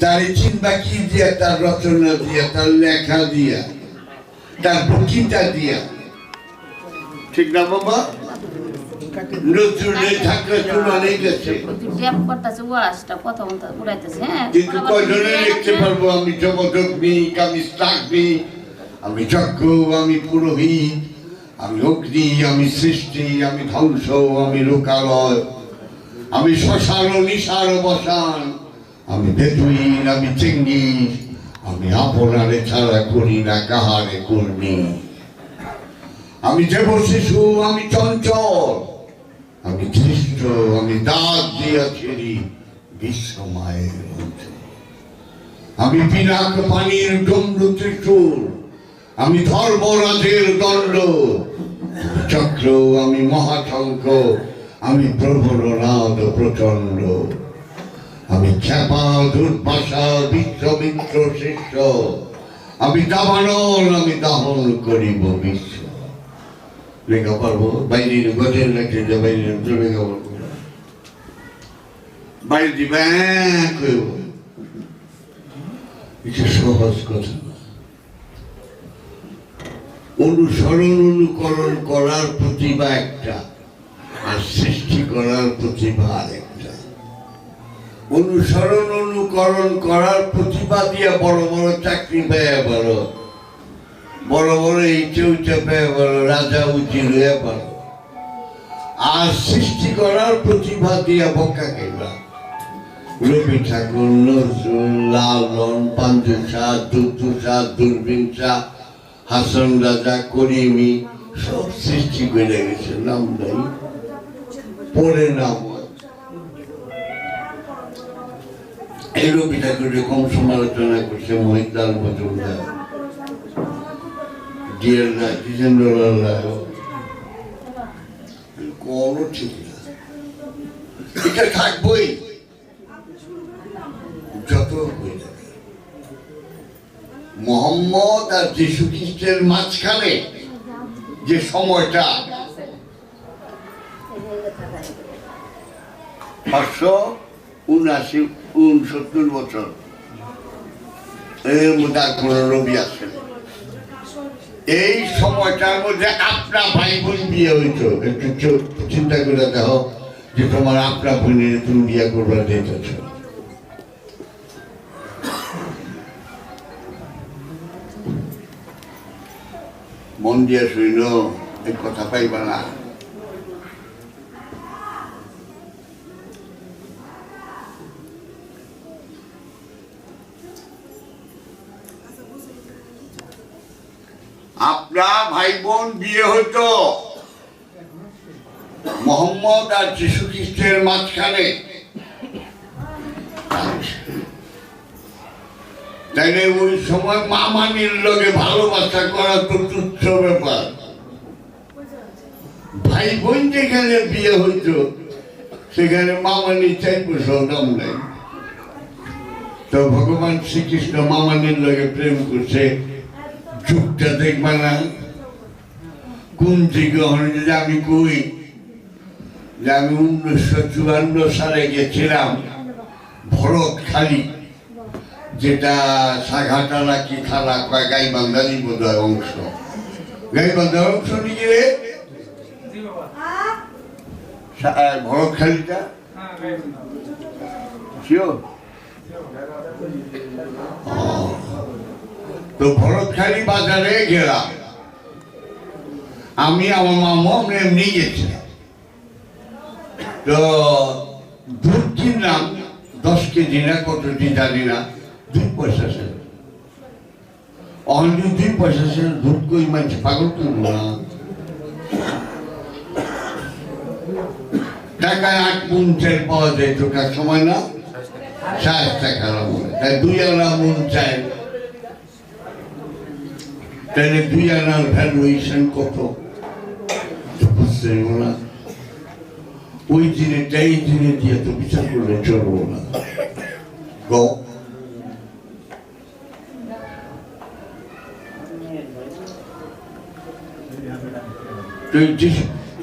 তার চিন্তা কি দিয়া তার রচনা দিয়া তার লেখা দিয়া তার বক্তৃতা দিয়া। ঠিক না বাবা? নজরুলের হ্যাঁ? কিন্তু কয়জনে লিখতে পারব? আমি আমি আমি যজ্ঞ আমি পুরোহিত আমি অগ্নি আমি সৃষ্টি আমি ধ্বংস আমি লোকালয় আমি শ্মশান নিশার বসান। আমি বেদুইন আমি চেঙ্গিস আমি আপনারে ছাড়া করি না, কাহারে কর্মী। আমি দেব শিশু, আমি চঞ্চল, আমি খ্রিস্ট, আমি দাঁত দিয়া ছেড়ি বিশ্ব মায়ের। আমি পিনাক পানির দণ্ড ত্রিশূল, আমি ধর্মরাজের দণ্ড। চক্র, আমি মহাশঙ্খ আমি প্রবল নাদ প্রচণ্ড। আমি খ্যাপা দুর্বাসা বিশ্বমিত্র শিষ্য। আমি দাবানল, আমি দাহন করিব বিশ্ব। লেখা বাইরের গজের লেখে যে বাইরের বাইরে সহজ কথা অনুসরণ, অনুকরণ করার প্রতিভা একটা, আর সৃষ্টি করার প্রতিভা আরেকটা। অনুসরণ অনুকরণ করার প্রতিভা দিয়ে বড় বড় চাকরি পেয়ে বড় বড় বড় ইচ্ছে উচ্চে পেয়ে বড় রাজা উচিত হয়ে বড় আর সৃষ্টি করার প্রতিভা দিয়ে বকা কেবা রবি ঠাকুর, নজরুল লালন পাঞ্জু শাহ দুতু শাহ দূরবীন শাহ হাসন রাজা, করিমি, সব সৃষ্টি করে গেছে, নাম নাই। পরে নাম রবি ঠাকুরের সমালোচনা করছে মহিদার মজুমদার রায় কোনো ঠিক না। এটা থাকবই। যত হয়ে যাবে। মোহাম্মদ আর যীশু খ্রিস্টের মাঝখানে যে সময়টা, পাঁচশো উনআশি উনসত্তর বছর। রবি আসেন। এই সময়টার মধ্যে আপনার ভাই বোন বিয়ে হইত। একটু চিন্তা করে দেখো যে তোমার আপনার বোনের তুমি বিয়ে করবার দিতেছ মন দিয়ে শুইল এই কথা পাইবা না আপনার ভাই বোন বিয়ে হতো মোহাম্মদ আর যীশু খ্রিস্টের মাঝখানে। তাইলে ওই সময় মামানির লগে ভালোবাসা করা তো তুচ্ছ ব্যাপার। ভাই বোন যেখানে বিয়ে হইতো, সেখানে মামানি চাই পয়সাও দাম নাই। তো ভগবান শ্রীকৃষ্ণ মামানির লগে প্রেম করছে। যুগটা দেখবা না। কোন থেকে যে আমি কই? যে আমি উনিশশো চুয়ান্ন সালে গেছিলাম ভরতখালী যেটা সাঘাটালা কি থানা কয়, গাইবান্ধারই বোধ হয় অংশ। গাইবান্ধার অংশ নিয়ে ভরতখালীটা তো ভরতখালী বাজারে গেলাম। আমি আমার মামা আমরা এমনি গেছিলাম। তো দুধ কিনলাম, দশ কেজি না কতটি জানি না, দুই পয়সা ছিল। অনলি দুই পয়সা ছিল, দুধ কই মানুষ পাগল করব না টাকায় আট মন চাল পাওয়া যায় টোকার সময় না? টাকার মনে তাই দুই আনা মন চাই তাহলে দুই আনার ভ্যালুয়েশন কত? পারব না ওই জিনিসটা এই জিনিস দিয়ে তো বিচার করলে চলবো না।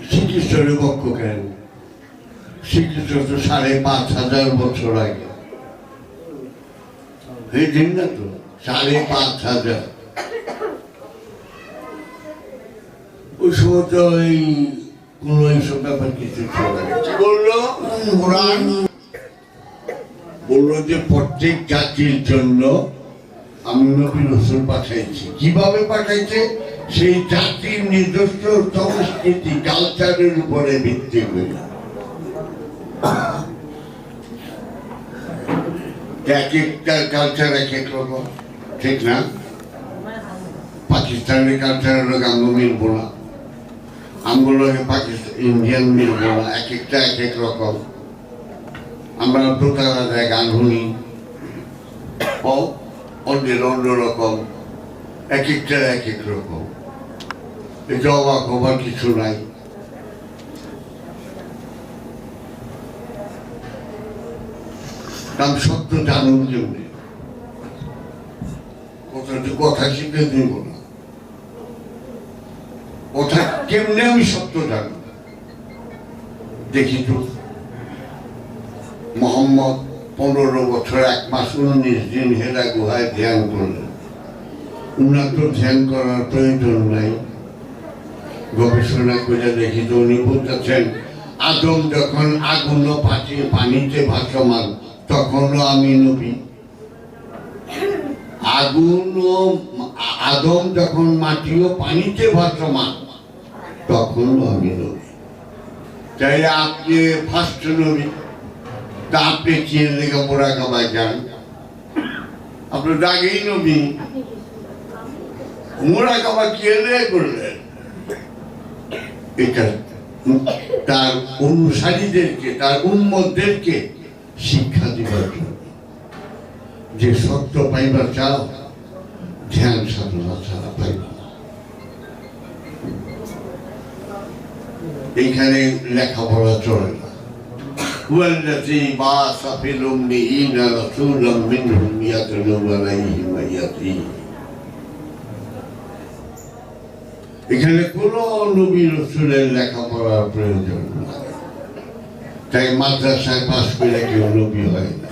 শ্রীকৃষ্ণের পক্ষ কেন? শ্রীকৃষ্ণ তো সাড়ে পাঁচ হাজার বছর আগে। এই দিন না তো, সাড়ে পাঁচ হাজার। ওই সময় তো এই কোনো এইসব ব্যাপার কিছু ছিল কি বলল? কোরআন বলল যে প্রত্যেক জাতির জন্য আমি নবী রসুল পাঠাইছি। কীভাবে পাঠাইছে? সেই জাতির নিজস্ব সংস্কৃতি কালচারের উপরে ভিত্তি করে। এক একটা কালচার এক এক রকম ঠিক না? পাকিস্তানের কালচারের মিলবো না আমগুলো পাকিস্তান ইন্ডিয়ান মিলবো এক একটা এক এক রকম। আমরা যায় গান শুনি ও, অন্যের অন্য রকম এক একটা এক এক রকম। এটা অবাক হবার কিছু নাই। কারণ সত্য জানুন কেমনি কথা কথা শিখে দিব না। কথা কেমনে আমি সত্য জানব? দেখি তো। মোহাম্মদ পনেরো বছর, এক মাস উনিশ দিন হেরা গুহায় ধ্যান করলেন। উনার তো ধ্যান করার প্রয়োজন নাই। গবেষণা করে দেখি তো উনি বলতেছেন, আদম যখন আগুন পাটি পানিতে ভাসমান, তখনও আমি নবী। আগুন আদম যখন মাটি ও পানিতে ভাসমান তখনও আমি নবী তাই আপনি ফার্স্ট নবী, তা আপনি কি লেখাপড়া কামাই যান আপনার দাগেই নবী। মোরা কাবা কি এলে করলেন এটা তার অনুসারীদেরকে, তার উন্মতদেরকে শিক্ষা দিবার জন্য। যে সত্য পাইবার চাও, ধ্যান সাধনা ছাড়া পাইবা এইখানে লেখাপড়া চলে না والذي بعث في الأميين رسولا منهم يتلو عليهم آياته এখানে কোন নবী রসুলের লেখাপড়ার প্রয়োজন নাই তাই মাদ্রাসায় পাশ করে কেউ নবী হয় না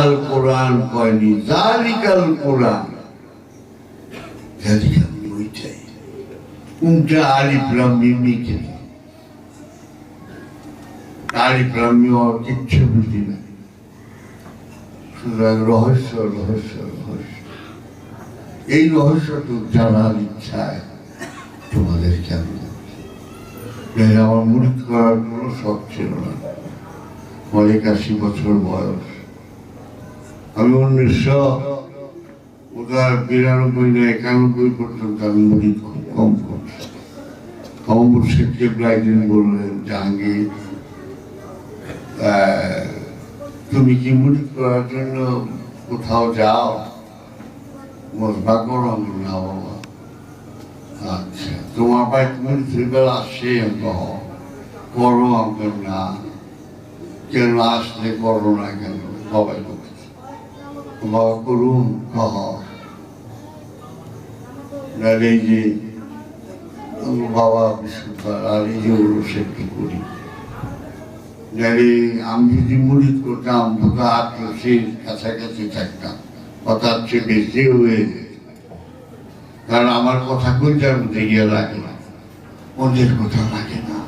আল কোরআন কয়নি জালিকাল কোরআন জালিকাল ওইটাই উনটা আলিফ লাম মিম মিকে আলিফ লাম মিম কিচ্ছু বুঝি না সুতরাং রহস্য রহস্য রহস্য এই রহস্যটুকু জানার ইচ্ছায় তোমাদের কেমন আমার মুড়ি করার কোনো শখ ছিল না আমার একাশি বছর বয়স আমি উনিশশো ওটার বিরানব্বই না একানব্বই পর্যন্ত আমি মুড়ি খুব কম কমর শেখ একদিন বললেন, জাহাঙ্গীর তুমি কি মুড়ি করার জন্য কোথাও যাও? মজবা করো না বাবা। আচ্ছা তোমার ভাই তুমি ত্রিবেলা আসে কহ করো আমাকে না। কেন আসলে করো না কেন? সবাই বলছে। বাবা, করুন, কহ। এই যে বাবা বিশুদ্ধার আর এই যে ওর একটু করি? আমি যদি মুড়ি করতাম দুটো কাছাকাছি থাকতাম। বেশি হয়ে কারণ আমার কথা কইটার মধ্যে গিয়ে লাগে না কথা লাগে না।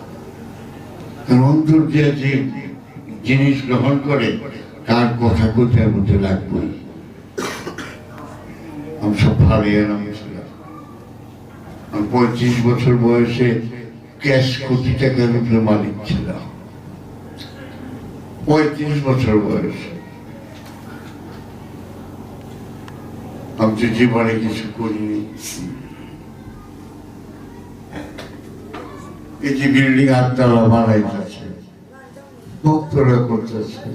কারণ অন্তর যে জিনিস গ্রহণ করে, তার কথা কইটার মধ্যে লাগবে আমি সব নামিয়েছিলাম আমি পঁয়ত্রিশ বছর বয়সে ক্যাশ কোটি টাকার উপরে মালিক ছিলাম। পঁয়ত্রিশ বছর বয়সে। আমি তো জীবনে কিছু করিনি। এই যে বিল্ডিং আটতলা বানাইতেছে ভক্তরা করতেছে।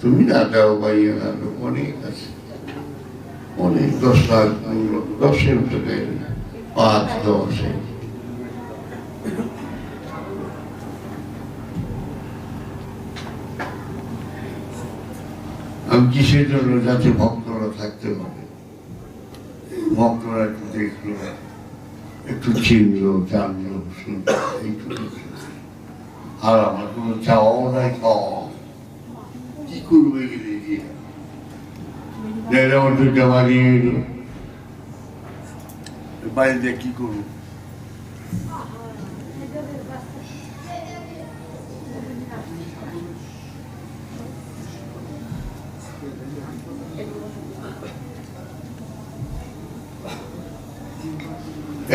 তুমি না দাও বাইয়ে অনেক আছে। অনেক দশ লাখ দশের উপরে পাঁচ দশে আমি কিসের জন্য যাতে ভক্তরা থাকতে পারে ভক্তরা একটু দেখল একটু চিনলো জানলো শুনলো আর আমার কোনো চাওয়াও নাই পাওয়া করবে গেলে গিয়ে আমার দুইটা বাড়ি এলো বাড়িতে কি করব?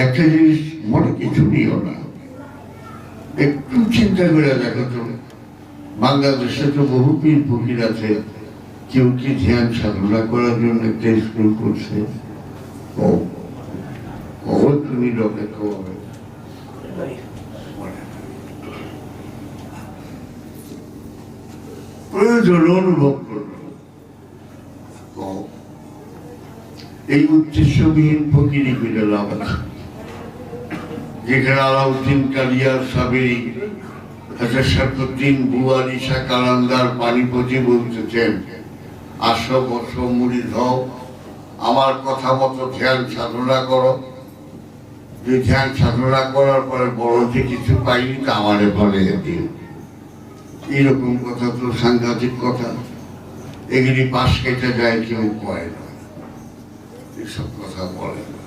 একটা জিনিস মনে কিছু নিও না। একটু চিন্তা করে দেখো তো, বাংলাদেশে তো বহু পীর আছে, কেউ কি ধ্যান সাধনা করার জন্য একটা স্কুল করছে? প্রয়োজন অনুভব করবে কও। এই উদ্দেশ্যবিহীন ফকিরি করে লাভ আছে যেখানে আলাউদ্দিন কালিয়ার সাবেরি হাজার সাতুদ্দিন বুয়ারি শাহ কালান্দার পানিপতি বলতেছেন আসো বসো মুড়ি ধও আমার কথা মতো ধ্যান সাধনা করো যে ধ্যান সাধনা করার পরে বড় যে কিছু পাইনি তা আমারে বলে দিও এইরকম কথা তো সাংঘাতিক কথা। এগুলি পাশ কেটে যায়, কেউ কয় না। এসব কথা বলে না।